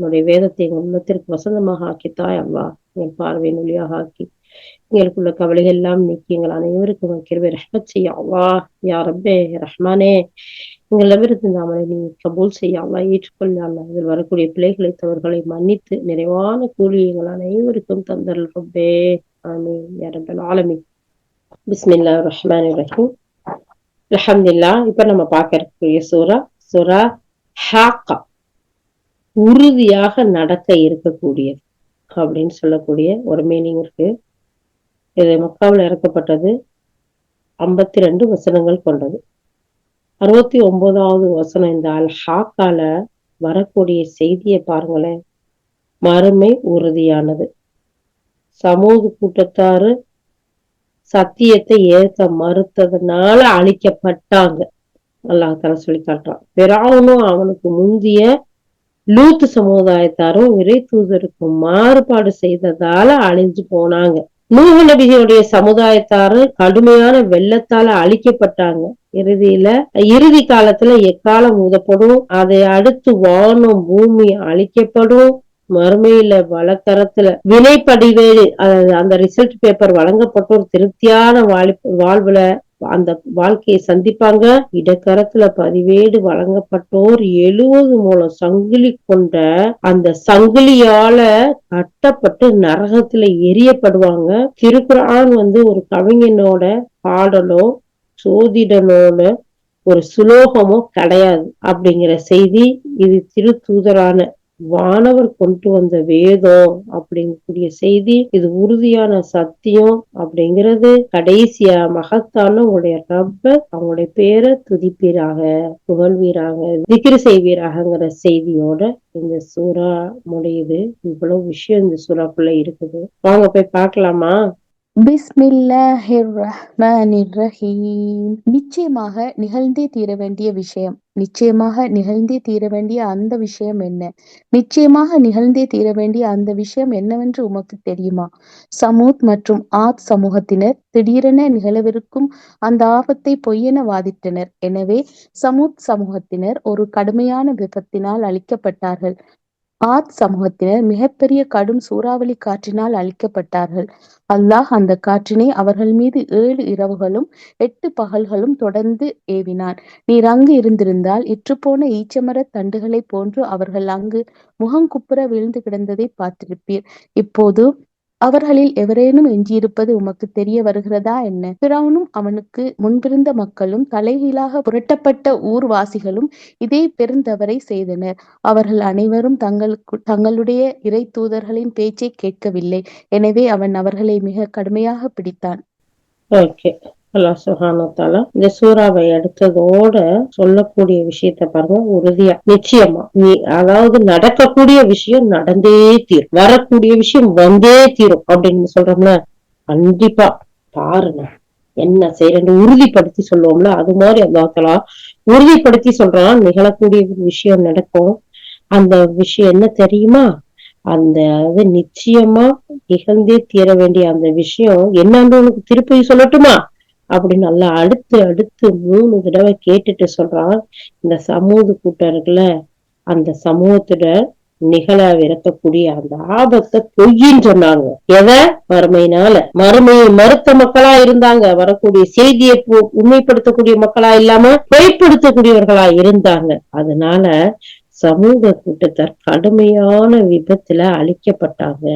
உன்னுடைய வேதத்தை எங்கள் உள்ளத்திற்கு வசந்தமாக ஆக்கித்தாய் அல்லா. என் பார்வையின் ஒளியாக ஆக்கி எங்களுக்குள்ள கவலைகள் எல்லாம் நீக்கி எங்கள் அனைவருக்கும் கிருவை ரஹ்மத் செய்ய. அல்லா யா ரப்பே ரஹ்மானே. எங்களிடமிருந்து இந்த அமலை நீ கபூல் செய்ய. அல்லா இதில் வரக்கூடிய பிள்ளைகளை தவறுகளை மன்னித்து நிறைவான கூலி எங்கள் அனைவருக்கும் தந்தல் ரொம்பே ஆமி யா ரப்பல் பிஸ்மில்லா ரஹ்மான் ரஹீம். ரஹம்தில்லா இப்ப நம்ம பார்க்க இருக்கக்கூடிய சூரா சூரா ஹாக்கா. உறுதியாக நடக்க இருக்கக்கூடியது அப்படின்னு சொல்லக்கூடிய ஒரு மீனிங் இருக்கு. இது மக்காவில் இறக்கப்பட்டது ஐம்பத்தி ரெண்டு வசனங்கள் கொண்டது. அறுபத்தி ஒன்பதாவது வசனம் இந்த அல் ஹாக்கால வரக்கூடிய செய்தியை பாருங்களேன். மறுமை உறுதியானது. சமூக கூட்டத்தாரு சத்தியத்தை ஏற்க மறுத்ததுனால அழிக்கப்பட்டாங்க. அல்லாஹால சொல்லி காட்டுறான். பிறாவனும் அவனுக்கு முந்திய லூத்து சமுதாயத்தாரும் இறை தூதருக்கும் மாறுபாடு செய்ததால அழிஞ்சு போனாங்க. நூஹ நபிகளுடைய சமுதாயத்தாரும் கடுமையான வெள்ளத்தால அழிக்கப்பட்டாங்க. இறுதியில இறுதி காலத்துல எக்காலம் ஊதப்படும்? அதை அடுத்து வானம் பூமி அழிக்கப்படும். மறுமையில வழக்கரத்துல வினைப்படிவேடு அந்த ரிசல்ட் பேப்பர் வழங்கப்பட்ட ஒரு திருப்தியான வாழ்வுல அந்த வாழ்க்கையை சந்திப்பாங்க. இடக்கரத்துல பதிவேடு வழங்கப்பட்டோர் எழுவது மூலம் சங்கிலி கொண்ட அந்த சங்கிலியால கட்டப்பட்டு நரகத்துல எரியப்படுவாங்க. திருக்குறான் வந்து ஒரு கவிஞனோட பாடலோ சோதிடனோட ஒரு சுலோகமோ கிடையாது அப்படிங்கிற செய்தி இது திரு தூதரான வானவர் கொண்டு வந்த வேதம் அப்படிங்கக்கூடிய செய்தி இது உறுதியான சத்தியம் அப்படிங்கிறது கடைசியா மகத்தான உங்களுடைய ரப்ப அவங்களுடைய பேரை துதிப்பீராக புகழ்வீராக திக்கிரி செய்வீராகங்கிற செய்தியோட இந்த சூறா முடியுது. இவ்வளவு விஷயம் இந்த சூறாக்குள்ள இருக்குது. வாங்க போய் பார்க்கலாமா? நிச்சயமாக நிகழ்ந்தே தீர வேண்டிய விஷயம். நிச்சயமாக நிகழ்ந்தே தீர வேண்டிய அந்த விஷயம் என்ன? நிச்சயமாக நிகழ்ந்தே தீர வேண்டிய அந்த விஷயம் என்னவென்று உமக்கு தெரியுமா? சமூத் மற்றும் ஆத் சமூகத்தினர் திடீரென நிகழவிருக்கும் அந்த ஆபத்தை பொய்யென வாதிட்டனர். எனவே சமூத் சமூகத்தினர் ஒரு கடுமையான விபத்தினால் அழிக்கப்பட்டார்கள். ஆத் சமூகத்தினர் மிகப்பெரிய கடும் சூறாவளி காற்றினால் அழிக்கப்பட்டார்கள். அல்லாஹ் அந்த காற்றினை அவர்கள் மீது ஏழு இரவுகளும் எட்டு பகல்களும் தொடர்ந்து ஏவினான். நீர் அங்கு இருந்திருந்தால் இற்றுப்போன ஈச்சமர தண்டுகளை போன்று அவர்கள் அங்கு முகங்குப்புற விழுந்து கிடந்ததை பார்த்திருப்பீர். இப்போது அவர்களில் எவரேனும் எஞ்சியிருப்பது உமக்கு தெரிய வருகிறதா என்ன? பிறவனும் அவனுக்கு முன்பிருந்த மக்களும் தலைகீழாக புரட்டப்பட்ட ஊர்வாசிகளும் இதே பெருந்தவரை செய்தனர். அவர்கள் அனைவரும் தங்களுக்கு தங்களுடைய இறை தூதர்களின் பேச்சை கேட்கவில்லை. எனவே அவன் அவர்களை மிக கடுமையாக பிடித்தான். ஓகே அல்லா சுஹானத்தால இந்த சூறாவை எடுத்ததோட சொல்லக்கூடிய விஷயத்த பாருங்க உறுதியா. நிச்சயமா. நீ அதாவது நடக்கக்கூடிய விஷயம் நடந்தே தீரும். வரக்கூடிய விஷயம் வந்தே தீரும் அப்படின்னு சொல்றோம்ல கண்டிப்பா. பாருங்க. என்ன செய்யறது உறுதிப்படுத்தி சொல்லுவோம்ல அது மாதிரி அல்லாத்தலா உறுதிப்படுத்தி சொல்றான் நிகழக்கூடிய விஷயம் நடக்கும். அந்த விஷயம் என்ன தெரியுமா? அந்த அது நிச்சயமா நிகழ்ந்தே தீர வேண்டிய அந்த விஷயம் என்னன்னு உனக்கு திருப்பி சொல்லட்டுமா? அப்படின்னு நல்லா அடுத்து அடுத்து மூணு தடவை கேட்டுட்டு சொல்றான். இந்த சமூக கூட்டம் இருக்குல்ல அந்த சமூகத்துல நிகழவிருக்கக்கூடிய அந்த ஆபத்தை பொய்யின்னு சொன்னாங்க. எதை? மறுமையினால மறுமையை மறுத்த மக்களா இருந்தாங்க. வரக்கூடிய செய்தியை உண்மைப்படுத்தக்கூடிய மக்களா இல்லாம பொய்ப்படுத்தக்கூடியவர்களா இருந்தாங்க. அதனால சமூக கூட்டத்தார் கடுமையான விபத்துல அழிக்கப்பட்டாங்க.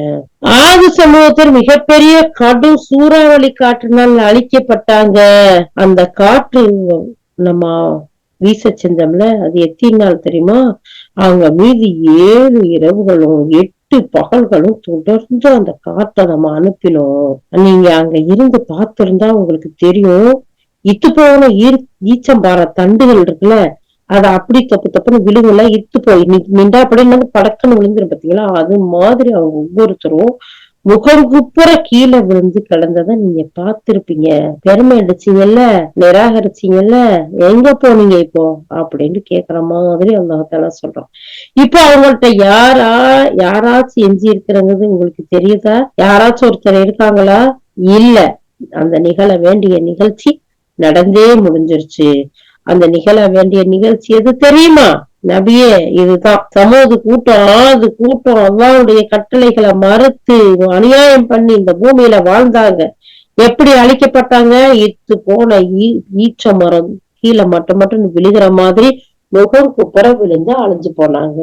ஆது சமூகத்தர் மிகப்பெரிய கடும் சூறாவளி காற்றினால் அழிக்கப்பட்டாங்க. அந்த காற்று நம்ம வீச செஞ்சோம்ல அது எத்தனை நாள் தெரியுமா? அவங்க மீது ஏழு இரவுகளும் எட்டு பகல்களும் தொடர்ந்து அந்த காற்றை நம்ம அனுப்பினோம். நீங்க அங்க இருந்து பார்த்திருந்தா உங்களுக்கு தெரியும். இத்து போன ஈர் ஈச்சம்பாற தண்டுகள் இருக்குல்ல அத அப்படி தப்பு தப்புன்னு விழுகுல இத்து போய். நின்றா அப்படின்னு படக்குன்னு விழுந்துரும் பாத்தீங்களா? அது மாதிரி அவங்க ஒவ்வொருத்தரும் முகங்குப்புற கீழே விழுந்து கிடந்ததை நீங்க பார்த்திருப்பீங்க. பெருமை அடிச்சீங்கல்ல நிராகரிச்சீங்கல்ல எங்க போனீங்க இப்போ? அப்படின்னு கேக்குற மாதிரி அல்லாஹால சொல்றோம் இப்போ அவங்கள்ட்ட யாரா யாராச்சும் எஞ்சி இருக்கிறங்கிறது உங்களுக்கு தெரியுதா? யாராச்சும் ஒருத்தர் இருக்காங்களா? இல்ல. அந்த நிகழ வேண்டிய நிகழ்ச்சி நடந்தே முடிஞ்சிருச்சு. அந்த நிகழ வேண்டிய நிகழ்ச்சி எது தெரியுமா? நபியே இதுதான். சமூக கூட்டம் அது கூட்டம் அல்லாவுடைய கட்டளைகளை மறுத்து அநியாயம் பண்ணி இந்த பூமியில வாழ்ந்தாங்க. எப்படி அழிக்கப்பட்டாங்க? இத்து போன ஈ- ஈச்ச மரம் கீழே மட்டும் மட்டும் விழுகிற மாதிரி முகம் குப்புற விழுந்து அழிஞ்சு போனாங்க.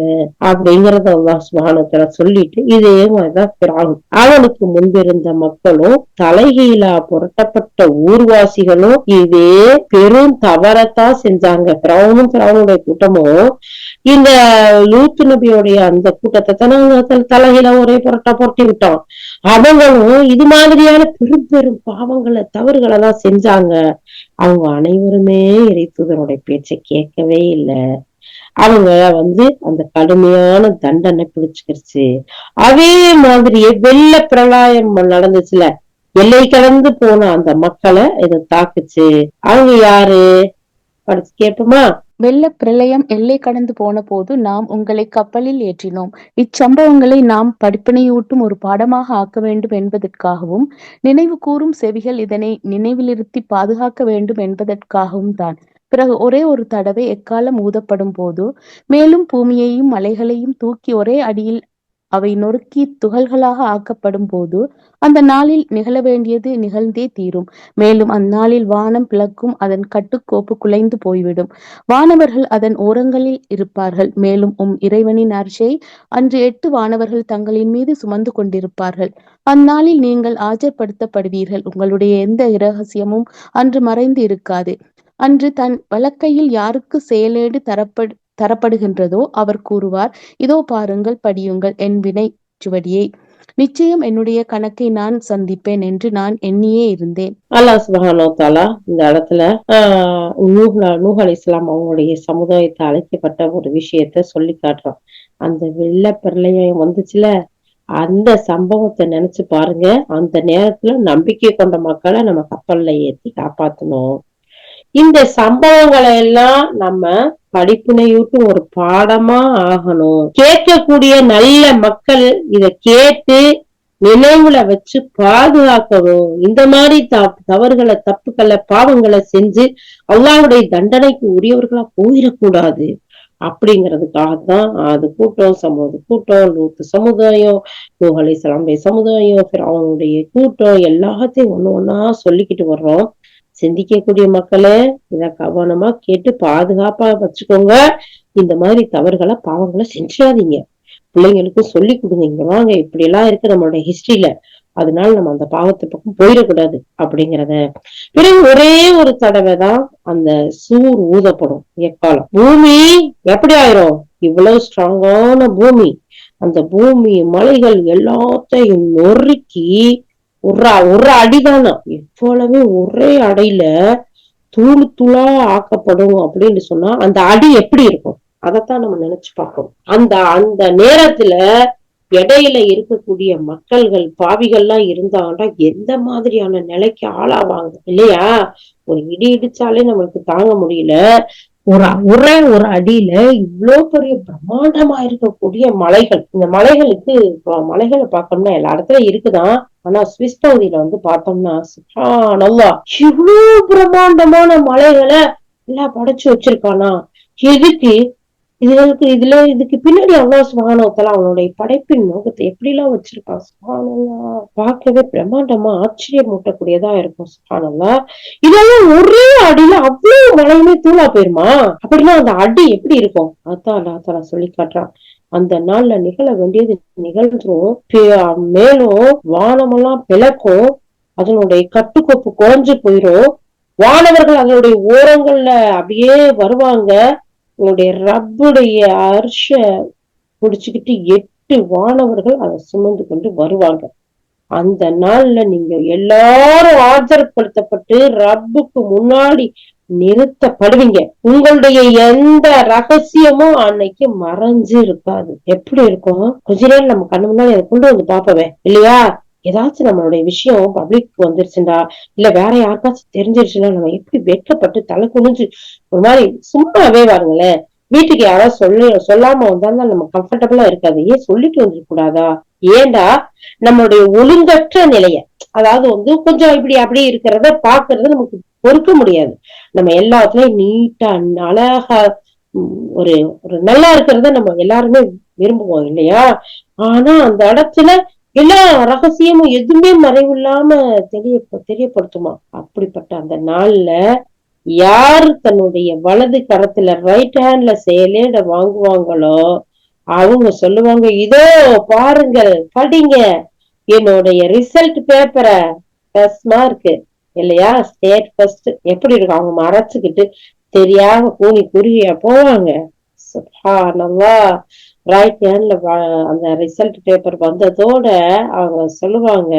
அப்படிங்கறத சுபானத்துல சொல்லிட்டு இதே மாதிரிதான் பிராகும் அவனுக்கு முன்பிருந்த மக்களும் தலைகீழா புரட்டப்பட்ட ஊர்வாசிகளும் இதே பெரும் தவறத்தான் செஞ்சாங்க. பிராவனும் பிராவனுடைய கூட்டமும் இந்த லூத்து நபியோடைய அந்த கூட்டத்தை தான் அவங்க தலைகீழ ஒரே புரட்டா புரட்டி விட்டோம். அவங்களும் இது மாதிரியான பெரும் பெரும் பாவங்களை தவறுகளை தான் செஞ்சாங்க. அவங்க அனைவருமே இறைத்துதனுடைய பேச்சை கேட்கவே இல்லை. அவங்க வந்து அந்த கடுமையான தண்டனை பிடிச்சுக்கிடுச்சு அதே மாதிரியே வெள்ள பிரளயம் நடந்துச்சுல. எல்லை கடந்து போன அந்த மக்களை இது தாக்குச்சு. அவங்க யாரு? படிச்சு கேட்போமா? வெள்ள பிரளயம் எல்லை கடந்து போன போது நாம் உங்களை கப்பலில் ஏற்றினோம். இச்சம்பவங்களை நாம் படிப்பினையூட்டும் ஒரு பாடமாக ஆக்க வேண்டும் என்பதற்காகவும் நினைவு கூறும் செவிகள் இதனை நினைவிலிருத்தி பாதுகாக்க வேண்டும் என்பதற்காகவும் தான். பிறகு ஒரே ஒரு தடவை எக்காலம் ஊதப்படும் போது மேலும் பூமியையும் மலைகளையும் தூக்கி ஒரே அடியில் அவை நொறுக்கி துகள்களாக ஆக்கப்படும் போது அந்த நாளில் நிகழ வேண்டியது நிகழ்ந்தே தீரும். மேலும் அந்நாளில் வானம் பிளக்கும் அதன் கட்டுக்கோப்பு குலைந்து போய்விடும். வானவர்கள் அதன் ஓரங்களில் இருப்பார்கள். மேலும் உம் இறைவனின் அர்ச்சை அன்று எட்டு வானவர்கள் தங்களின் மீது சுமந்து கொண்டிருப்பார்கள். அந்நாளில் நீங்கள் ஆஜர்படுத்தப்படுவீர்கள். உங்களுடைய எந்த இரகசியமும் அன்று மறைந்து இருக்காது. அன்று தன் வழக்கையில் யாருக்கு செயலேடு தரப்படு தரப்படுகின்றதோ அவர் கூறுவார் இதோ பாருங்கள் படியுங்கள் என் வினை சுவடியை. நிச்சயம் என்னுடைய கணக்கை நான் சந்திப்பேன் என்று நான் எண்ணியே இருந்தேன். அல்லா சுபஹானோ தாலா இந்த இடத்துல ஆஹ் நூஹ் நூஹ் அலி இஸ்லாம் அவங்களுடைய சமுதாயத்தை அழைக்கப்பட்ட ஒரு விஷயத்த சொல்லி காட்டுறோம் அந்த வெள்ள பிரளயம் வந்துச்சுல அந்த சம்பவத்தை நினைச்சு பாருங்க. அந்த நேரத்துல நம்பிக்கை கொண்ட மக்களை நம்ம கப்பல்ல ஏத்தி காப்பாத்தணும். இந்த சம்பவங்களை எல்லாம் நம்ம படிப்பினையூட்டு ஒரு பாடமா ஆகணும். கேட்கக்கூடிய நல்ல மக்கள் இத கேட்டு நினைவுல வச்சு பாதுகாக்கணும். இந்த மாதிரி த- தவறுகளை தப்புக்களை பாவங்களை செஞ்சு அல்லாவுடைய தண்டனைக்கு உரியவர்களா போயிடக்கூடாது. அப்படிங்கிறதுக்காக தான் அது கூட்டம் சமூக கூட்டம் லூத்து சமுதாயம் நூகலை சலாமுடைய சமுதாயம் அவனுடைய கூட்டம் எல்லாத்தையும் ஒண்ணு ஒண்ணா சொல்லிக்கிட்டு வர்றோம். சிந்திக்கக்கூடிய மக்களே இத கவனமா கேட்டு பாதுகாப்பா வச்சுக்கோங்க. இந்த மாதிரி தவறுகளை பாவங்களை செஞ்சிடாதீங்க. பிள்ளைங்களுக்கும் சொல்லி கொடுங்க. இங்க வாங்க. இப்படி எல்லாம் இருக்கு நம்மளோட ஹிஸ்டரியில அதனால நம்ம அந்த பாவத்தை பக்கம் போயிடக்கூடாது அப்படிங்கிறத. பிறகு ஒரே ஒரு தடவை தான் அந்த சூர் ஊதப்படும் எக்காலம். பூமி எப்படி ஆயிரும்? இவ்வளவு ஸ்ட்ராங்கான பூமி. அந்த பூமி மலைகள் எல்லாத்தையும் நொறுக்கி ஒரு ஒரு அடிதானா எவ்வளவே ஒரே அடையில தூள் தூளா ஆக்கப்படும் அப்படின்னு சொன்னா அந்த அடி எப்படி இருக்கும்? அதைத்தான் நம்ம நினைச்சு பார்க்கணும். அந்த அந்த நேரத்துல இடையில இருக்கக்கூடிய மக்கள்கள் பாவிகள்லாம் இருந்தாங்கன்னா எந்த மாதிரியான நிலைக்கு ஆளாவாங்க? இல்லையா? ஒரு இடி இடிச்சாலே நம்மளுக்கு தாங்க முடியல. ஒரு ஒரே ஒரு அடியில இவ்வளவு பெரிய பிரம்மாண்டமா இருக்கக்கூடிய மலைகள். இந்த மலைகளுக்கு மலைகளை பார்க்கணும்னா எல்லா இடத்துலயும் இருக்குதான். ஆனா சுவிஸ் பகுதியில வந்து பார்த்தோம்னா நல்லா இவ்வளவு பிரம்மாண்டமான மலைகளை எல்லாம் படைச்சு வச்சிருக்கானா? எதுக்கு இதுகளுக்கு இதுல இதுக்கு பின்னாடி அல்லாஹ் சுகானத்துல அவனுடைய படைப்பின் நோக்கத்தை எப்படி எல்லாம் வச்சிருக்கான்? சுகானல்லா பார்க்கவே பிரம்மாண்டமா ஆச்சரியமூட்டக்கூடியதா இருக்கும் சுகானல்லா இதெல்லாம் ஒரே அடியில அவ்வளவு மழையுமே தூளா போயிருமா? அப்படின்னா அந்த அடி எப்படி இருக்கும்? அதான் அல்லாஹ் சொல்லி காட்டுறான். அந்த நாள்ல நிகழ வேண்டியது நிகழ்ந்துரும். மேலும் வானமெல்லாம் பிளக்கும். அதனுடைய கட்டுக்கோப்பு குறைஞ்சு போயிரும். வானவர்கள் அதனுடைய ஓரங்கள்ல அப்படியே வருவாங்க. உங்களுடைய ரப்புடைய அர்ஷ புடிச்சுக்கிட்டு எட்டு வானவர்கள் அதை சுமந்து கொண்டு வருவாங்க. அந்த நாள்ல நீங்க எல்லாரும் ஆஜர்படுத்தப்பட்டு ரப்புக்கு முன்னாடி நிறுத்தப்படுவீங்க. உங்களுடைய எந்த ரகசியமும் அன்னைக்கு மறைஞ்சு இருக்காது எப்படி இருக்கும்? கொஞ்ச நேரம் நம்ம கண்ணு முன்னாடி அதை கொண்டு வந்து பாப்பவே இல்லையா? ஏதாச்சும் நம்மளுடைய விஷயம் பப்ளிக் வந்துருச்சுண்டா இல்ல வேற யாருக்காச்சும் தெரிஞ்சிருச்சுன்னா நம்ம எப்படி வெட்கப்பட்டு தலை குனிஞ்சு ஒரு மாதிரி சும்மாவே வாருங்களேன். வீட்டுக்கு யாராவது சொல்லி சொல்லாம வந்தாலும் நம்ம கம்ஃபர்டபுளா இருக்காது. ஏன் சொல்லிட்டு வந்துட கூடாதா? ஏண்டா? நம்மளுடைய ஒழுங்கற்ற நிலைய அதாவது வந்து கொஞ்சம் இப்படி அப்படி இருக்கிறத பாக்குறத நமக்கு பொறுக்க முடியாது. நம்ம எல்லாத்துலயும் நீட்டா அழகா ஒரு ஒரு நல்லா இருக்கிறத நம்ம எல்லாருமே விரும்புவோம் இல்லையா? ஆனா அந்த இடத்துல எல்லா ரகசியமும் எதுவுமே மறைவில்லாம தெரிய தெரியப்படுத்துமா? அப்படிப்பட்ட அந்த நாள்ல யார் தன்னுடைய வலது கரத்துல ரைட் ஹேண்ட்ல செயலேட வாங்குவாங்களோ அவங்க சொல்லுவாங்க இதோ பாருங்கள் படிங்க. என்னுடைய ரிசல்ட் பேப்பரை ஃபர்ஸ்ட் மார்க் இல்லையா? ஸ்டேட் ஃபர்ஸ்ட் எப்படி இருக்கும்? அவங்க மறைச்சுக்கிட்டு தெரியாம கூனி குறுகிய போவாங்க. சுப்ஹானல்லாஹ் ரைட் ஹேண்ட்ல அந்த ரிசல்ட் பேப்பர் வந்ததோட அவங்க சொல்லுவாங்க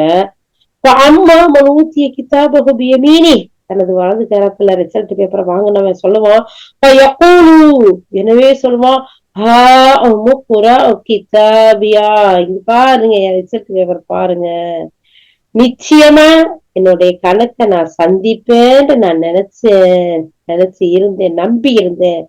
அம்மா மனூத்திய கிதாபகு பியமீனி. தனது வலது கரத்துல ரிசல்ட் பேப்பரை வாங்கினவன் சொல்லுவான் "ஃபயக்கூலு", எனவே சொல்லுவான் "ஹா உம்முக்குரா கிதாபியா இங்க பாருங்க என் ரிசல்ட் பேப்பர் பாருங்க. நிச்சயமா என்னுடைய கணக்கை நான் சந்திப்பேன்னு நான் நினைச்சேன். நினைச்சு இருந்தேன் நம்பி இருந்தேன்.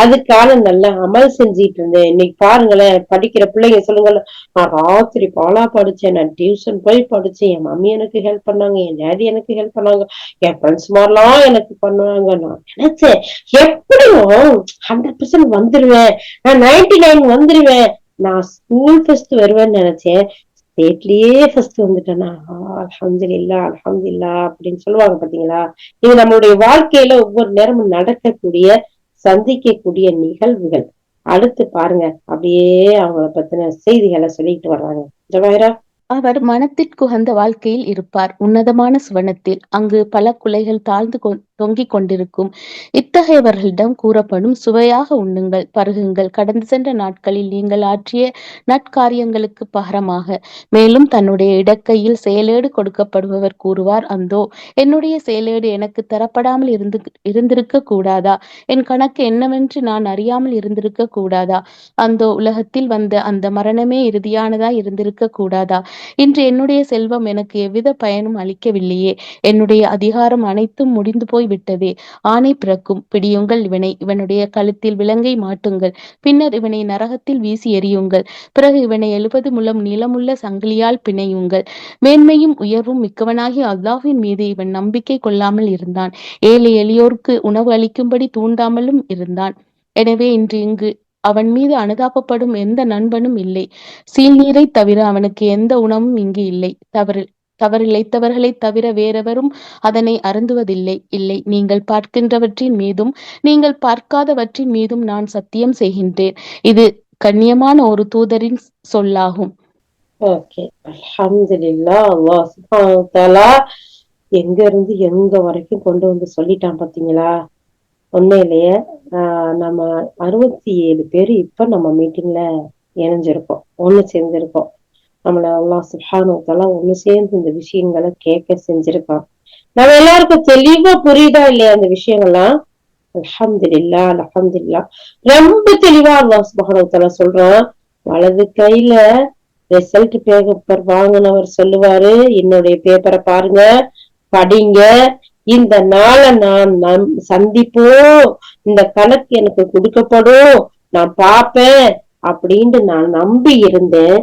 அதுக்கான நல்லா அமல் செஞ்சிட்டு இருந்தேன். இன்னைக்கு பாருங்களேன் படிக்கிற பிள்ளைங்க சொல்லுங்க நான் ராத்திரி பாலா படிச்சேன் நான் டியூஷன் போய் படிச்சேன். என் மம்மி எனக்கு ஹெல்ப் பண்ணாங்க என் டேடி எனக்கு ஹெல்ப் பண்ணாங்க என் ஃப்ரெண்ட்ஸ் மாதிரிலாம் எனக்கு பண்ணுவாங்க. நான் நினைச்சேன் எப்படியும் ஹண்ட்ரட் பர்சன்ட் வந்துருவேன். நான் நைன்டி நைன் வந்துருவேன். நான் ஸ்கூல் ஃபர்ஸ்ட் வருவேன்னு நினைச்சேன். ஸ்டேட்லயே ஃபர்ஸ்ட் வந்துட்டேனா? அல்ஹம்துலில்லா அல்ஹம்துலில்லா அப்படின்னு சொல்லுவாங்க பாத்தீங்களா? இது நம்மளுடைய வாழ்க்கையில ஒவ்வொரு நேரமும் நடக்கக்கூடிய சந்திக்கக்கூடிய நிகழ்வுகள். அடுத்து பாருங்க அப்படியே அவங்கள பத்தின செய்திகளை சொல்லிட்டு வர்றாங்க. ஜவாயிரா? அவர் மனத்திற்குகந்த வாழ்க்கையில் இருப்பார். உன்னதமான சுவனத்தில் அங்கு பல குலைகள் தாழ்ந்து தொங்கிக் கொண்டிருக்கும். இத்தகையவர்களிடம் கூறப்படும் சுவையாக உண்ணுங்கள் பருகுங்கள். கடந்து சென்ற நாட்களில் நீங்கள் ஆற்றிய நட்காரியங்களுக்கு பகரமாக. மேலும் தன்னுடைய இடக்கையில் செயலேடு கொடுக்கப்படுபவர் கூறுவார் அந்தோ என்னுடைய செயலேடு எனக்கு தரப்படாமல் இருந்து இருந்திருக்க கூடாதா? என் கணக்கு என்னவென்று நான் அறியாமல் இருந்திருக்க கூடாதா? அந்தோ உலகத்தில் வந்த அந்த மரணமே இறுதியானதா இருந்திருக்க கூடாதா? இன்று என்னுடைய செல்வம் எனக்கு எவ்வித பயனும் அளிக்கவில்லையே. என்னுடைய அதிகாரம் அனைத்தும் முடிந்து போய் விட்டதே ஆணை பிறக்கும். பிடியுங்கள். இவனை இவனுடைய கழுத்தில் விலங்கை மாட்டுங்கள். பின்னர் இவனை நரகத்தில் வீசி எறியுங்கள். பிறகு இவனை எழுபது மூலம் நீளமுள்ள சங்கிலியால் பிணையுங்கள். மேன்மையும் உயர்வும் மிக்கவனாகி அல்லாஹின் மீது இவன் நம்பிக்கை கொள்ளாமல் இருந்தான். ஏழை எளியோருக்கு உணவு அளிக்கும்படி தூண்டாமலும் இருந்தான். எனவே இன்று இங்கு அவன் மீது அனுதாபப்படும் எந்த நண்பனும் இல்லை. சீழ்நீரை தவிர அவனுக்கு எந்த உணவும் இங்கு இல்லை. தவறு. தவறிழைத்தவர்களைத் தவிர வேறெவரும் அதனை அருந்துவதில்லை. இல்லை நீங்கள் பார்க்கின்றவற்றின் மீதும் நீங்கள் பார்க்காதவற்றின் மீதும் நான் சத்தியம் செய்கின்றேன். இது கண்ணியமான ஒரு தூதரின் சொல்லாகும். ஓகே. அல்ஹம்துலில்லா அல்லாஹ் எங்க இருந்து எங்க வரைக்கும் கொண்டு வந்து சொல்லிட்டான் பாத்தீங்களா உண்மையிலேயே ஆஹ் நம்ம அறுபத்தி ஏழு பேர் இப்ப நம்ம மீட்டிங்ல இணைஞ்சிருக்கோம். ஒண்ணு சேர்ந்திருக்கோம். நம்மளை அல்லாஹ் சுஹானுக்கெல்லாம் ஒண்ணு சேர்ந்து இந்த விஷயங்களை கேட்க செஞ்சிருக்கான். நம்ம எல்லாருக்கும் தெளிவா புரியுதா இல்லையா அந்த விஷயங்கள்லாம்? அலமதுல்லா அலமதுல்லா ரொம்ப தெளிவா அல்லாஹ் சுப்ஹானஹு சொல்றான் வலது கையில ரிசல்ட் பேப்பர் வாங்கினவர் சொல்லுவாரு என்னுடைய பேப்பரை பாருங்க படிங்க. இந்த நாளை நான் நம் சந்திப்போம். இந்த கணக்கு எனக்கு கொடுக்கப்படும். நான் பார்ப்பேன். அப்படின்ட்டு நான் நம்பி இருந்தேன்.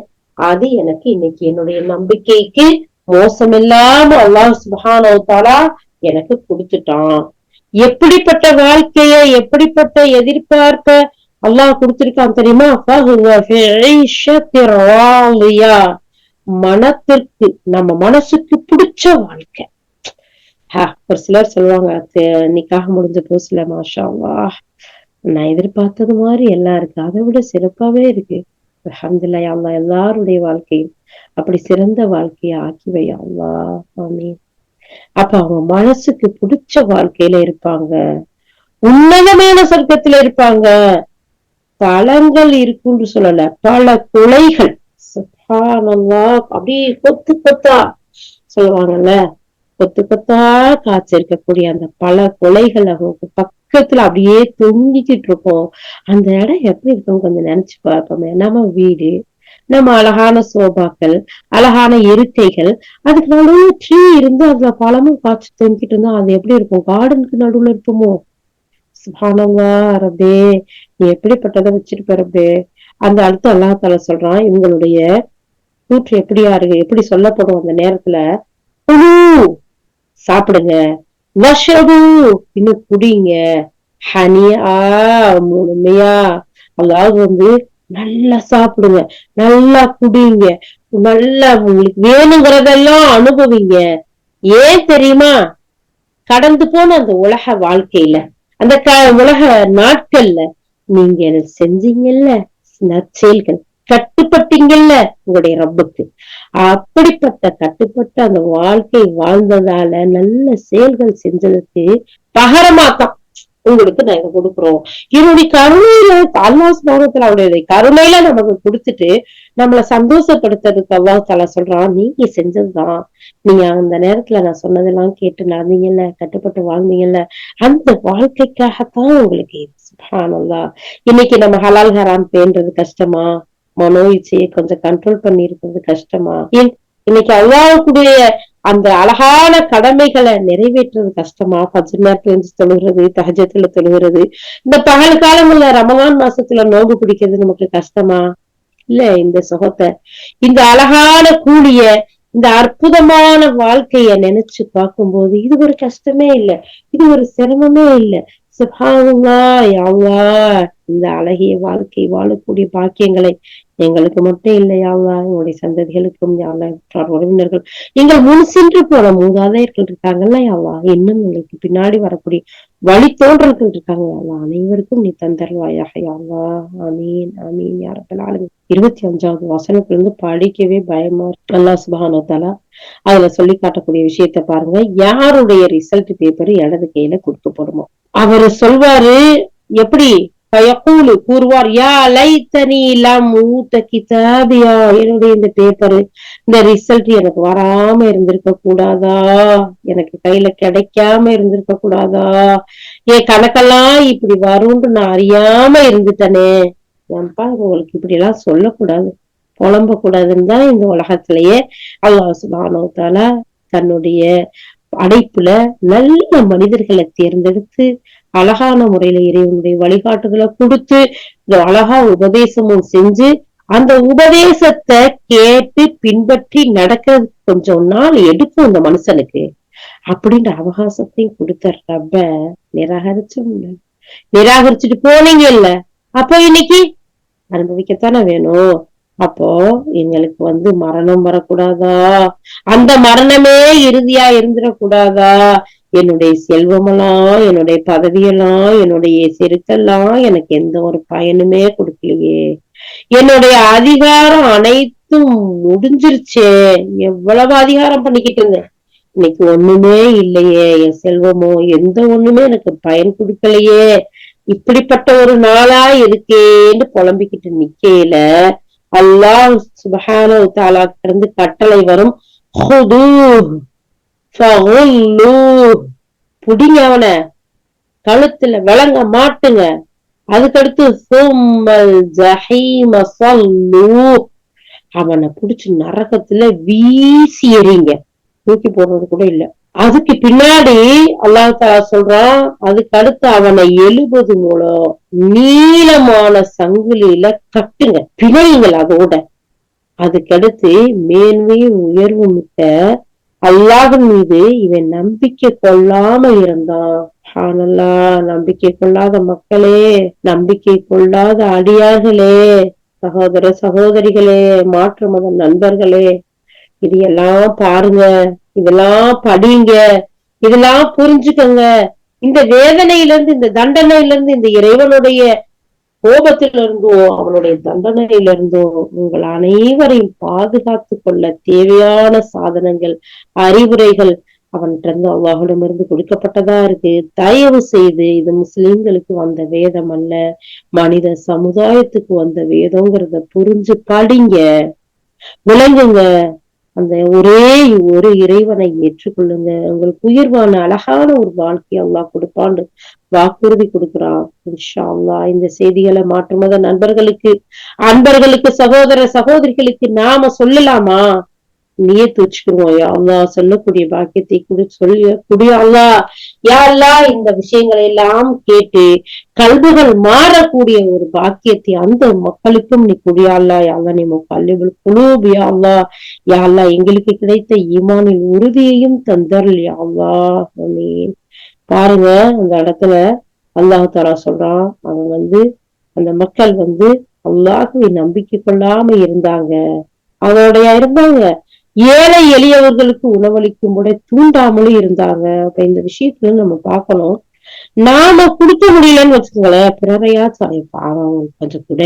அது எனக்கு இன்னைக்கு என்னுடைய நம்பிக்கைக்கு மோசமில்லாம அல்லாஹ் சுப்ஹானஹு எனக்கு கொடுத்துட்டான். எப்படிப்பட்ட வாழ்க்கைய எப்படிப்பட்ட எதிர்பார்ப்ப அல்லாஹ் கொடுத்திருக்கான் தெரியுமா? மனத்திற்கு நம்ம மனசுக்கு பிடிச்ச வாழ்க்கை. ஒரு சிலர் சொல்லுவாங்க நிக்காக முடிஞ்ச புதுசுல மாஷா நான் எதிர்பார்த்தது மாதிரி எல்லாம் இருக்கு. அதை விட சிறப்பாவே இருக்கு. அஹமதுல்லா அல்லா எல்லாருடைய வாழ்க்கையும் அப்படி சிறந்த வாழ்க்கையை ஆக்கிவை அல்லா ஆமீன். அப்ப அவங்க மனசுக்கு பிடிச்ச வாழ்க்கையில இருப்பாங்க. உன்னதமான சொர்க்கத்துல இருப்பாங்க. பழங்கள் இருக்குன்னு சொல்லல பல குலைகள். அப்படியே கொத்து கொத்தா சொல்லுவாங்கல்ல கொத்து கொத்தா காய்ச்சிருக்கக்கூடிய அந்த பல கொலைகள் அவங்களுக்கு பக்கத்துல அப்படியே தொங்கிக்கிட்டு இருக்கோம். அந்த இடம் எப்படி இருக்கும் கொஞ்சம் நினைச்சு பார்ப்போமே. நம்ம வீடு நம்ம அழகான சோபாக்கள் அழகான இருக்கைகள் அதுக்கு நடுவுல ட்ரீ இருந்து அதுல பழமும் காய்ச்சி தொங்கிட்டு இருந்தா அது எப்படி இருக்கும்? கார்டனுக்கு நடுவுல இருக்குமோ? சுபானவா ரப்பே நீ எப்படிப்பட்டதை வச்சிருப்ப ரப்பே அந்த அடுத்து அல்லாஹ் தால சொல்றான் இவங்களுடைய கூற்று எப்படியா இருக்கு? எப்படி சொல்லப்படும் அந்த நேரத்துல? சாப்பிடுங்க. வஷபு இன்னும் குடிங்க. ஹனியா முழுமையா. அதாவது வந்து நல்லா சாப்பிடுங்க. நல்லா குடிங்க. நல்லா உங்களுக்கு வேணுங்கிறதெல்லாம் அனுபவிங்க. ஏன் தெரியுமா? கடந்து போன அந்த உலக வாழ்க்கையில அந்த க உலக நாட்கள்ல நீங்க செஞ்சீங்கல்ல நற்செயல்கள் கட்டுப்பட்டீங்கல்ல? உங்களுடைய ரப்புக்கு. அப்படிப்பட்ட கட்டுப்பட்ட அந்த வாழ்க்கை வாழ்ந்ததால நல்ல செயல்கள் செஞ்சதுக்கு பகரமாத்தான் உங்களுக்கு நாங்க கொடுக்குறோம். என்னுடைய கருணையில அல்லாஹ் ஸ்லோகத்துல அவருடைய கருணையில நமக்கு கொடுத்துட்டு நம்மள சந்தோஷப்படுத்துறதுக்கு அல்லாஹ் தலா சொல்றான் நீங்க செஞ்சதுதான். நீங்க அந்த நேரத்துல நான் சொன்னதெல்லாம் கேட்டு நடந்தீங்கல்ல கட்டுப்பட்டு வாழ்ந்தீங்கல்ல அந்த வாழ்க்கைக்காகத்தான் உங்களுக்கு சுபானல்லா இன்னைக்கு நம்ம ஹலால் ஹராம் பேன்றது கஷ்டமா? மனோ இச்சையை கொஞ்சம் கண்ட்ரோல் பண்ணி இருக்கிறது கஷ்டமா இன்னைக்கு அல்லாவுக்குடைய அந்த அழகான கடமைகளை நிறைவேற்றுறது கஷ்டமா? பஞ்ச நேரத்துல இருந்து தொழுகிறது தகஜத்துல தொழுகிறது. இந்த பகல் காலங்கள்ல ரமலான் மாசத்துல நோம்பு பிடிக்கிறது நமக்கு கஷ்டமா? இல்ல இந்த சுகத்தை. இந்த அழகான கூலிய இந்த அற்புதமான வாழ்க்கைய நினைச்சு பார்க்கும்போது இது ஒரு கஷ்டமே இல்ல. இது ஒரு சிரமமே இல்ல. சுபாவங்களா யாவா இந்த அழகிய வாழ்க்கை வாழக்கூடிய பாக்கியங்களை எங்களுக்கு மட்டும் இல்லையாவா எங்களுடைய சந்ததிகளுக்கும் யாவா உறவினர்கள். எங்கள் முன் சென்று போன மூதாதையர்கள் இருக்காங்கல்ல யாவா இன்னும் எங்களுக்கு பின்னாடி வரக்கூடிய வழி தோன்றல்கள் இருக்காங்க யாவா அனைவருக்கும் நீ தந்தருவாயாக யாவா அமீன் அமீன் யாரப்பலாலும் இருபத்தி அஞ்சாவது வசனத்துல இருந்து படிக்கவே பயமா இருக்கு. அல்லா தலா அதுல சொல்லி காட்டக்கூடிய விஷயத்த பாருங்க. யாருடைய ரிசல்ட் பேப்பர் இடது கையில கொடுக்கப்படுமோ அவரு சொல்வாரு எப்படி? பயக்கூலு கூறுவார் யா லைத்தனி லம் மூத்த கிதாபியா? என்னுடைய இந்த பேப்பர் இந்த ரிசல்ட் எனக்கு வராம இருந்திருக்க கூடாதா? எனக்கு கையில கிடைக்காம இருந்திருக்க கூடாதா? என் கணக்கெல்லாம் இப்படி வரும்னு நான் அறியாம இருந்துட்டனே. ஏன்பா உங்களுக்கு இப்படி எல்லாம் சொல்லக்கூடாது. புலம்ப கூடாதுன்னு தான் இந்த உலகத்திலேயே அல்லாஹ் சுபானோத்தால தன்னுடைய அடைப்புல நல்ல மனிதர்களை தேர்ந்தெடுத்து அழகான முறையில இறைவனுடைய வழிகாட்டுதலை கொடுத்து அழகா உபதேசமும் செஞ்சு அந்த உபதேசத்தை கேட்டு பின்பற்றி நடக்கிறது கொஞ்சம் நாள் எடுக்கும் அந்த மனுஷனுக்கு. அப்படின்ற அவகாசத்தையும் கொடுத்த ரப்ப. நிராகரிச்சும் நிராகரிச்சுட்டு போனீங்க இல்ல அப்போ இன்னைக்கு அனுபவிக்கத்தானே வேணும்? அப்போ எங்களுக்கு வந்து மரணம் வரக்கூடாதா? அந்த மரணமே இறுதியா இருந்துடக்கூடாதா? என்னுடைய செல்வமெல்லாம் என்னுடைய பதவியெல்லாம் என்னுடைய செருக்கெல்லாம் எனக்கு எந்த ஒரு பயனுமே கொடுக்கலையே. என்னுடைய அதிகாரம் அனைத்தும் முடிஞ்சிருச்சே. எவ்வளவு அதிகாரம் பண்ணிக்கிட்டு இருந்தேன். இன்னைக்கு ஒண்ணுமே இல்லையே. என் செல்வமோ எந்த ஒண்ணுமே எனக்கு பயன் கொடுக்கலையே. இப்படிப்பட்ட ஒரு நாளா இருக்கேன்னு புலம்பிக்கிட்டு நிக்கையில அல்லாஹ் சுபஹான தாலா இருந்து கட்டளை வரும். புடிங்க அவன. கழுத்துல விளங்க மாட்டுங்க. அதுக்கடுத்து சோம்பல் ஜஹீம அவனை புடிச்சு நரகத்துல வீசி எறிங்க. தூக்கி போடுறது கூட இல்ல. அதுக்கு பின்னாடி அல்லாஹால சொல்றான் அதுக்கு அடுத்து அவனை எழுபது மூலம் நீளமான சங்கிலியில கட்டுங்க பிணையுங்கள் அதோட. அதுக்கடுத்து மேன்மையும் உயர்வு மிக்க அல்லாஹின் மீது இவன் நம்பிக்கை கொள்ளாம இருந்தான். ஆனல்லா நம்பிக்கை கொள்ளாத மக்களே நம்பிக்கை கொள்ளாத அடியார்களே சகோதர சகோதரிகளே மாற்று மத நண்பர்களே இது எல்லாம் பாருங்க. இதெல்லாம் படிங்க. இதெல்லாம் புரிஞ்சுக்கங்க. இந்த வேதனையில இருந்து இந்த தண்டனையில இருந்து இந்த இறைவனுடைய கோபத்தில இருந்தோ அவனுடைய தண்டனையில இருந்தோ உங்கள் அனைவரையும் பாதுகாத்து கொள்ள தேவையான சாதனங்கள் அறிவுரைகள் அவன்கிட்ட அல்லாஹிடம் கொடுக்கப்பட்டதா இருக்கு. தயவு செய்து இது முஸ்லிம்களுக்கு வந்த வேதம் அல்ல. மனித சமுதாயத்துக்கு வந்த வேதங்கிறத புரிஞ்சு படிங்க. விளங்குங்க. அந்த ஒரே ஒரு இறைவனை ஏற்றுக்கொள்ளுங்க. உங்களுக்கு உயர்வான அழகான ஒரு வாழ்க்கை அல்லா கொடுப்பான்னு வாக்குறுதி கொடுக்கிறான். இன்ஷா அல்லாஹ் இந்த செய்திகளை மாற்றுமத நண்பர்களுக்கு அன்பர்களுக்கு சகோதர சகோதரிகளுக்கு நாம சொல்லலாமா? நியத்து வச்சுக்கிறோம் யா சொல்லக்கூடிய பாக்கியத்தை குடி சொல்லி குடியா அல்லா யா இந்த விஷயங்களை எல்லாம் கேட்டு கல்புகள் மாறக்கூடிய ஒரு பாக்கியத்தை அந்த மக்களுக்கும் நீ குடியாளா யாழ்லா நீ கல்விகள் குலூப் யாழ்லா யா எங்களுக்கு கிடைத்த ஈமானின் உறுதியையும் தந்தருள் யாழ்லா அல்லாஹ். பாருங்க அந்த இடத்துல அல்லாஹ் சொல்றான் அவன் வந்து அந்த மக்கள் வந்து அல்லாஹுவை நம்பிக்கை கொள்ளாம இருந்தாங்க. அவனுடைய இருந்தாங்க. ஏழை எளியவர்களுக்கு உணவளிக்கும் கூட தூண்டாமலும் இருந்தாங்க. அப்ப இந்த விஷயத்துல நம்ம பார்க்கணும். நாம கொடுக்க முடியலன்னு வச்சுக்கோங்களேன் பிறரையா சாய் பாவம் கொஞ்சம் கூட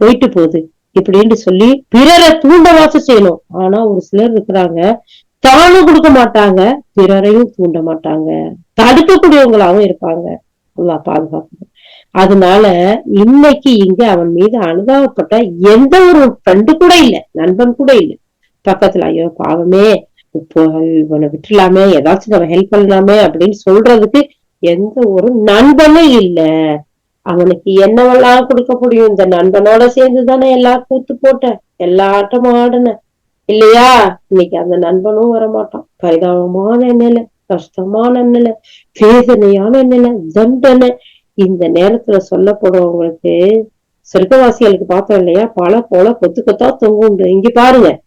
போயிட்டு போகுது இப்படின்னு சொல்லி பிறரை தூண்டவாசம் செய்யணும். ஆனா ஒரு சிலர் இருக்கிறாங்க தானும் கொடுக்க மாட்டாங்க பிறரையும் தூண்ட மாட்டாங்க. தடுக்கக்கூடியவங்களாவும் இருப்பாங்க. நல்லா பாதுகாப்பு அதனால இன்னைக்கு இங்க அவன் மீது அனுதாபப்பட்ட எந்த ஒரு ஃப்ரெண்டு கூட இல்ல நண்பன் கூட இல்ல. பக்கத்துல ஐயோ பாவமே இப்போ இவனை விட்டுலாமே ஏதாச்சும் நம்ம ஹெல்ப் பண்ணலாமே அப்படின்னு சொல்றதுக்கு எந்த ஒரு நண்பனும் இல்ல. அவனுக்கு என்னவெல்லாம் கொடுக்க முடியும்? இந்த நண்பனோட சேர்ந்து தானே எல்லா கூத்து போட்ட எல்லா ஆட்டமும் ஆடுன. இல்லையா? இன்னைக்கு அந்த நண்பனும் வரமாட்டான். பரிதாபமான நிலை கஷ்டமான நிலை வேதனையான நிலை தண்டனை. இந்த நேரத்துல சொல்லப்படுறவங்களுக்கு சொர்க்கவாசிகளுக்கு பார்த்தோம் இல்லையா? பல போல கொத்து கொத்தா தொங்குண்டு. இங்க பாருங்க.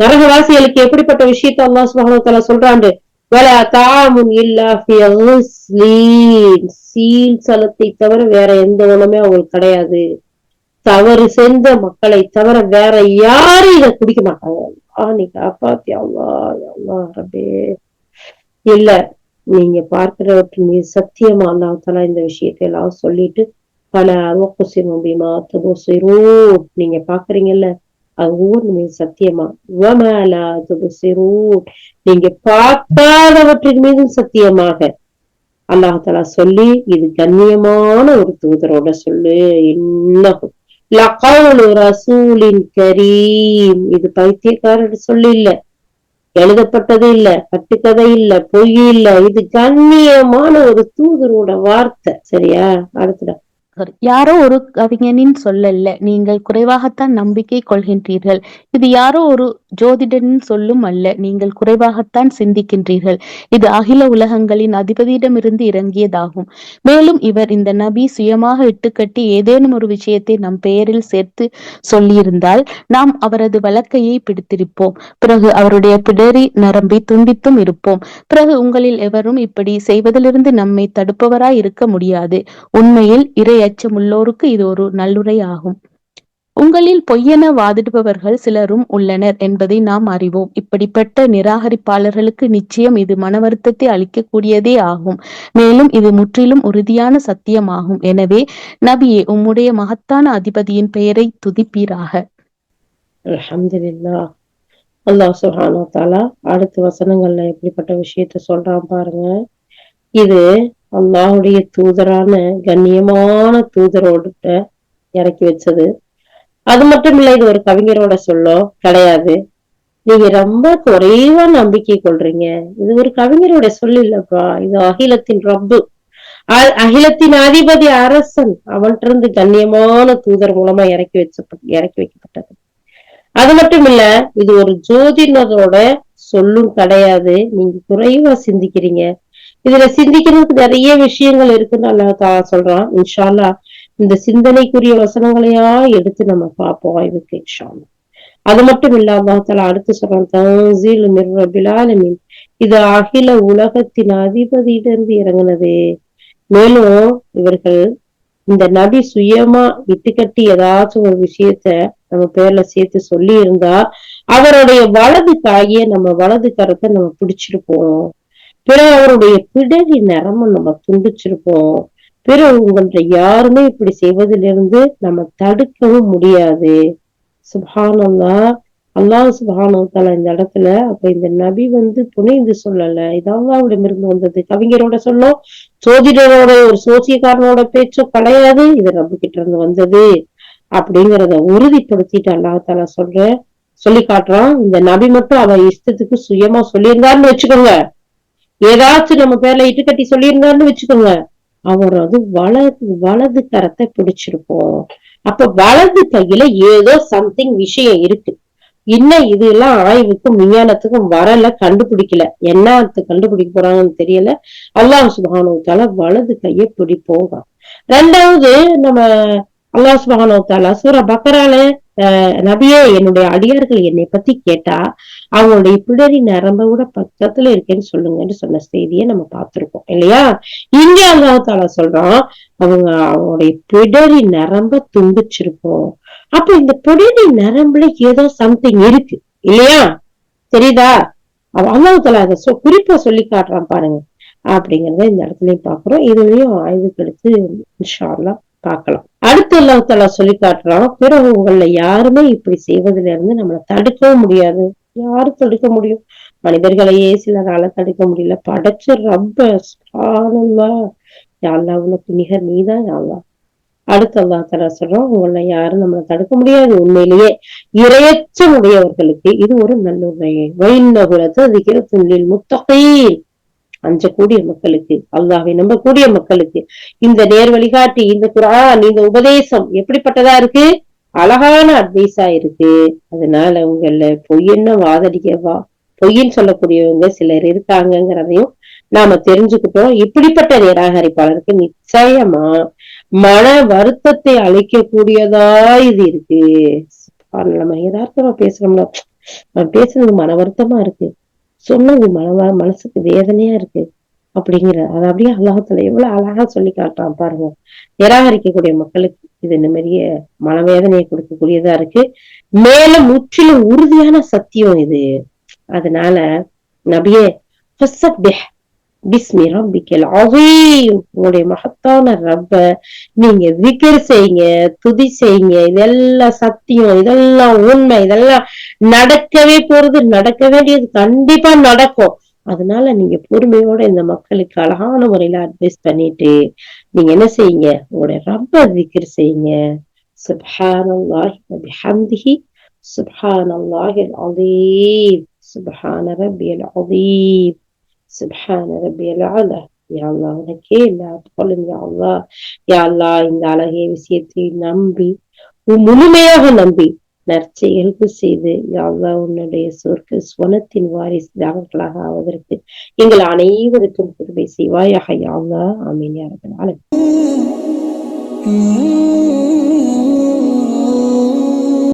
நரகவாசிகளுக்கு எப்படிப்பட்ட விஷயத்த அல்லா சுப்ஹானஹு சொல்றாண்டு? வேலை தாமுன் சீல் சலத்தை தவிர வேற எந்த உணவுமே அவங்களுக்கு கிடையாது. தவறு செஞ்ச மக்களை தவிர வேற யாரும் இதை குடிக்க மாட்டாங்க. ஆ நீ காப்பாத்தி அவ்வா அவ்வா ரபே இல்ல நீங்க பார்க்கிறவற்றின் மீது சத்தியமா அல்லாஹ் இந்த விஷயத்தை எல்லாம் சொல்லிட்டு பல அரோக்குசின் முடியுமா துபுசிரூ நீங்க பாக்குறீங்கல்ல அது ஒவ்வொரு சத்தியமா. வமலா துபுசிரூ நீங்க பார்க்காதவற்றின் மீதும் சத்தியமாக. அல்லாஹாலா சொல்லி இது கண்ணியமான ஒரு தூதரோட சொல்லு. இன்னும் லகவுலு ரசூலின் கரீம். இது பைத்தியக்காரர் சொல்லி இல்ல எழுதப்பட்டது இல்ல. கட்டுக்கதை இல்ல. பொய் இல்ல. இது கண்ணியமான ஒரு தூதரோட வார்த்தை. சரியா? அடுத்தடா சரி. யாரோ ஒரு கவிஞனின் சொல்லல்ல நீங்கள் குறைவாகத்தான் நம்பிக்கை கொள்கின்றீர்கள். இது யாரோ ஒரு ஜோதிடனின் சொல்லும் அல்ல நீங்கள் குறைவாகத்தான் சிந்திக்கின்றீர்கள். இது அகில உலகங்களின் அதிபதியிடமிருந்து இறங்கியதாகும். மேலும் இவர் இந்த நபி சுயமாக இட்டுக்கட்டி ஏதேனும் ஒரு விஷயத்தை நம் பெயரில் சேர்த்து சொல்லியிருந்தால் நாம் அவரது வழக்கையை பிடித்திருப்போம். பிறகு அவருடைய பிடரி நரம்பி துண்டித்தும் இருப்போம். பிறகு உங்களில் எவரும் இப்படி செய்வதிலிருந்து நம்மை தடுப்பவராய் இருக்க முடியாது. உண்மையில் இறை அச்சம் உள்ளோருக்கு இது ஒரு நல்லுரை ஆகும். உங்களில் பொய்யென வாதிடுபவர்கள் சிலரும் உள்ளனர் என்பதை நாம் அறிவோம். இப்படிப்பட்ட நிராகரிப்பாளர்களுக்கு நிச்சயம் இது மன வருத்தத்தை அளிக்கக்கூடியதே ஆகும். மேலும் இது முற்றிலும் உறுதியான சத்தியமாகும். எனவே நபியே உம்முடைய மகத்தான அதிபதியின் பெயரை துதிப்பீராக. அல்ஹம்துலில்லாஹ். அல்லாஹ் சுஹானா தாலா தஆலா அடுத்த வசனங்கள்ல எப்படிப்பட்ட விஷயத்த சொல்றான் பாருங்க. இது அல்லாஹுடைய தூதரான கண்ணியமான தூதரோட இறக்கி வச்சது. அது மட்டும் இல்ல இது ஒரு கவிஞரோட சொல்லோ கிடையாது. நீங்க ரொம்ப குறைவா நம்பிக்கை கொள்றீங்க. இது ஒரு கவிஞரோட சொல் இல்லப்பா. இது அகிலத்தின் ரப்பு. அ- அகிலத்தின் அதிபதி அரசன். அவன்கிட்ட இருந்து கண்ணியமான தூதர் மூலமா இறக்கி வச்ச இறக்கி வைக்கப்பட்டது. அது மட்டும் இல்ல இது ஒரு ஜோதிடரோட சொல்லும் கிடையாது. நீங்க குறைவா சிந்திக்கிறீங்க. இதுல சிந்திக்கிறதுக்கு நிறைய விஷயங்கள் இருக்குன்னு அல்லா சொல்றான். இன்ஷால்லா இந்த சிந்தனைக்குரிய வசனங்களையா எடுத்து நம்ம பார்ப்போம் இதுக்கு இன்ஷால்லா. அது மட்டும் இல்ல அல்லாஹ் அடுத்து சொல்றான் இது அகில உலகத்தின் அதிபதியிலிருந்து இறங்குனது. மேலும் இவர்கள் இந்த நபி சுயமா இட்டுக்கட்டி ஏதாச்சும் ஒரு விஷயத்த நம்ம பேர்ல சேர்த்து சொல்லி இருந்தா அவருடைய வலது காய நம்ம வலது கரத்தை நம்ம பிடிச்சிருப்போம் பிறகு அவருடைய பிடரி நரம்ப நம்ம துண்டிச்சிருப்போம். பிறகு உங்கள்கிட்ட யாருமே இப்படி செய்வதிலிருந்து நம்ம தடுக்கவும் முடியாது. சுபானந்தா அல்லாஹ் சுபானு இந்த இடத்துல அப்ப இந்த நபி வந்து துணைந்து சொல்லல. இது இருந்து வந்தது. கவிஞரோட சொல்லும் சோதிடரோட ஒரு சோசியக்காரனோட பேச்சும் கிடையாது. இது ரப்பு கிட்ட இருந்து வந்தது. அப்படிங்கிறத உறுதிப்படுத்திட்டு அல்லாஹ் தால சொல்ற சொல்லி காட்டுறான். இந்த நபி மட்டும் அவன் இஷ்டத்துக்கு சுயமா சொல்லியிருந்தாருன்னு வச்சுக்கோங்க. ஏதாச்சும் நம்ம பேர்ல இட்டு கட்டி சொல்லியிருந்தாருன்னு வச்சுக்கோங்க. அவர் அது வலது வலது கரத்தை பிடிச்சிருப்போம் அப்ப வலது கையில ஏதோ சம்திங் விஷயம் இருக்கு. இன்னும் இதெல்லாம் ஆய்வுக்கும் விஞ்ஞானத்துக்கும் வரல கண்டுபிடிக்கல. என்ன கண்டுபிடிக்க போறாங்கன்னு தெரியல. அல்லாஹ் சுபானுத்தால வலது கையை பிடிப்போங்க ரெண்டாவது நம்ம அல்லாஹ் சுபானுத்தாலா சூர பக்கரால நபியே என்னுடைய அடியார்கள் என்னை பத்தி கேட்டா அவங்களுடைய பிடரி நரம்ப விட பக்கத்துல இருக்கேன்னு சொல்லுங்கன்னு சொன்ன செய்தியை நம்ம பார்த்திருக்கோம். இல்லையா? இங்க அல்லாஹால சொல்றான் அவங்க அவங்களுடைய பிடரி நரம்ப துண்டிச்சிருப்போம் அப்ப இந்த பிடரி நரம்புல ஏதோ சம்திங் இருக்கு. இல்லையா? தெரியுதா? அல்லாஹால அதை குறிப்பா சொல்லி காட்டுறான் பாருங்க. அப்படிங்கறத இந்த இடத்துலயும் பாக்குறோம் இதுலயும் ஆய்வுக்கு எடுத்து இன்ஷால்லாம் பார்க்கலாம். அடுத்து அல்லாஹால சொல்லி காட்டுறான் பிறகு உங்கள யாருமே இப்படி செய்வதுல இருந்து நம்மளை தடுக்கவும் முடியாது. யாரு தடுக்க முடியும்? மனிதர்களையே சிலரால தடுக்க முடியல. படைச்ச ரப்ப யாழ்லா உனக்கு நிகர் நீதான் யாழ்லா அடுத்து அல்லா தலா சொல்றோம் உங்களை யாரும் நம்மளை தடுக்க முடியாது. உண்மையிலேயே இரையச்சம் உடையவர்களுக்கு இது ஒரு நல்லுரை. வைநகுலத்து அதிகிற துள்ளில் முத்தகையில் அஞ்சக்கூடிய மக்களுக்கு அல்லாவை நம்பக்கூடிய மக்களுக்கு இந்த நேர் வழிகாட்டி இந்த குரான் இந்த உபதேசம் எப்படிப்பட்டதா இருக்கு? அழகான அட்வைஸா இருக்கு. அதனால உங்கள பொய்யன்னு வாதடிக்கவா? பொய்ன்னு சொல்லக்கூடியவங்க சிலர் இருக்காங்கிறதையும் நாம தெரிஞ்சுக்கிட்டோம். இப்படிப்பட்ட நிராகரிப்பாளருக்கு நிச்சயமா மன வருத்தத்தை அழிக்கக்கூடியதா இது இருக்கு. நம்ம யதார்த்தமா பேசுறோம்ல. பேசுறது மன வருத்தமா இருக்கு. சொன்னது மனவா மனசுக்கு வேதனையா இருக்கு அப்படிங்கிற அது அப்படியே அல்லாஹத்துல எவ்வளவு அழகா சொல்லி காட்டுறான் பாருங்க. நிராகரிக்கக்கூடிய மக்களுக்கு இது இந்த மாதிரிய மனவேதனையை கொடுக்கக்கூடியதா இருக்கு. மேலும் முற்றிலும் உறுதியான சத்தியம் இது. அதனால நபியே பிஸ்மி ரப்பிக்கல் அவையும் உங்களுடைய மகத்தான ரப்ப நீங்க விக்கர் செய்யுங்க துதி செய்யுங்க. இதெல்லாம் சத்தியம் இதெல்லாம் உண்மை இதெல்லாம் நடக்கவே போறது நடக்க வேண்டியது கண்டிப்பா நடக்கும். அதனால நீங்க பொறுமையோட இந்த மக்களுக்கு அழகான முறையில அட்வைஸ் பண்ணிட்டு நீங்க என்ன செய்யுங்க? உங்களுடைய ரப்ப விக்கர் செய்யுங்க. சுப்ஹானல்லாஹி வபிஹம்திஹி. சுப்ஹானல்லாஹில் அதீம் சுபஹான ரப்பியல் அதீம் சுப்ஹான ரப்பியல் அலா யா அல்லா உனக்கே எல்லா புகழும் யா அல்லா யா அல்லா இந்த அழகிய விஷயத்தை நம்பி முழுமையாக நம்பி நற்செயல்பு செய்து யாவா உன்னுடைய சொர்க்க சுவனத்தின் வாரிசுதாரர்களாக ஆவதற்கு எங்கள் அனைவருக்கும் கிருபை செய்வாயாக. யாவா ஆமீன். யார்கள்